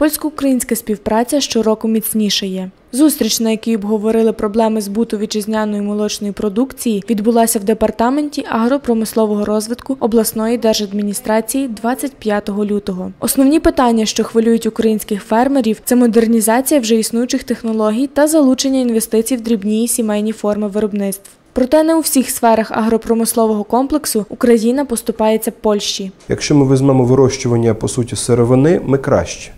Польсько-українська співпраця щороку міцнішає. Зустріч, на якій обговорили проблеми збуту вітчизняної молочної продукції, відбулася в департаменті агропромислового розвитку обласної держадміністрації 25 лютого. Основні питання, що хвилюють українських фермерів, це модернізація вже існуючих технологій та залучення інвестицій в дрібні і сімейні форми виробництв. Проте не у всіх сферах агропромислового комплексу Україна поступається Польщі. Якщо ми візьмемо вирощування по суті сировини, ми краще.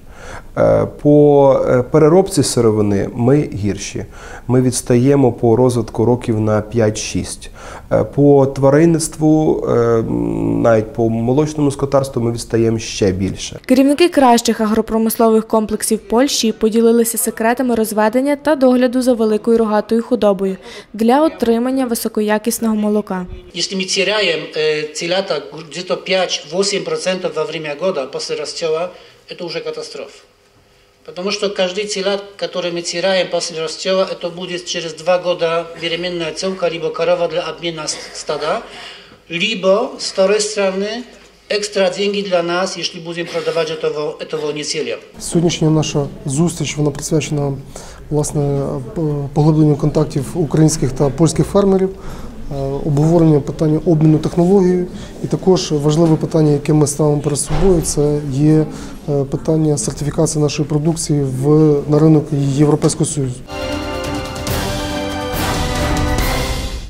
Е, По е, переробці сировини ми гірші. Ми відстаємо по розвитку років на 5-6. Е, По тваринництву, е, навіть по молочному скотарству, ми відстаємо ще більше. Керівники кращих агропромислових комплексів Польщі поділилися секретами розведення та догляду за великою рогатою худобою для отримання високоякісного молока. Jeśli my теряем э, эти лета где-то 5-8% во время года после растела, это уже катастрофа. Потому что каждый телят, который мы теряем после растела, это будет через два года беременная целка, либо корова для обмена с- стада, либо, с второй стороны, экстра деньги для нас, если будем продавать этого, этого неделя. Сьогоднішня наша зустріч вона присвячена власне п- поглибленню контактів українських та польських фермерів, Е, обговоренню питання обміну технологією, і також важливе питання, яке ми ставимо перед собою, це є е, питання сертифікації нашої продукції в на ринок Європейського Союзу.